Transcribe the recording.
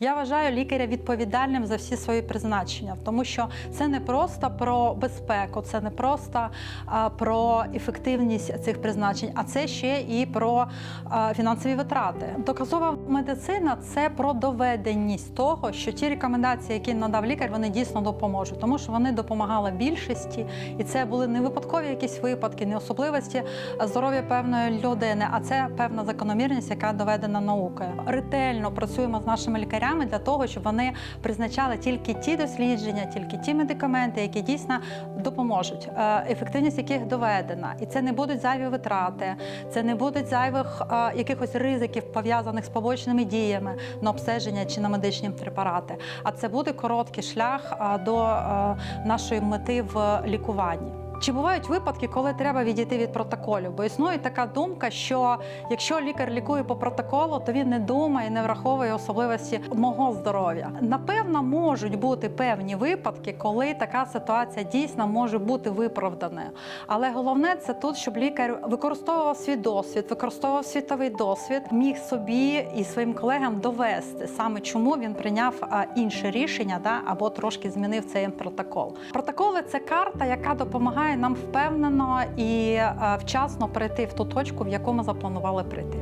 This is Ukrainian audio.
Я вважаю лікаря відповідальним за всі свої призначення, тому що це не просто про безпеку, це не просто про ефективність цих призначень, а це ще і про фінансові витрати. Доказова медицина це про доведеність того, що ті рекомендації, які надав лікар, вони дійсно допоможуть, тому що вони допомагали більшості, і це були не випадкові якісь випадки, не особливості здоров'я певної людини, а це певна закономірність, яка доведена наукою. Ретельно працюємо з нашими лікарями для того, щоб вони призначали тільки ті дослідження, тільки ті медикаменти, які дійсно допоможуть, е, ефективність яких доведена, і це не будуть зайві витрати, це не будуть зайвих е, якихось ризиків пов'язаних з побочними діями на обстеження чи на медичні препарати. А це буде короткий шлях е, до нашої мети в лікуванні. Чи бувають випадки, коли треба відійти від протоколів? Бо існує така думка, що якщо лікар лікує по протоколу, то він не думає, не враховує особливості мого здоров'я. Напевно, можуть бути певні випадки, коли така ситуація дійсно може бути виправданою. Але головне це тут, щоб лікар використовував свій досвід, використовував світовий досвід, міг собі і своїм колегам довести саме чому він прийняв інше рішення, да, або трошки змінив цей протокол. Протоколи це карта, яка допомагає нам впевнено і е, вчасно прийти в ту точку, в яку ми запланували прийти.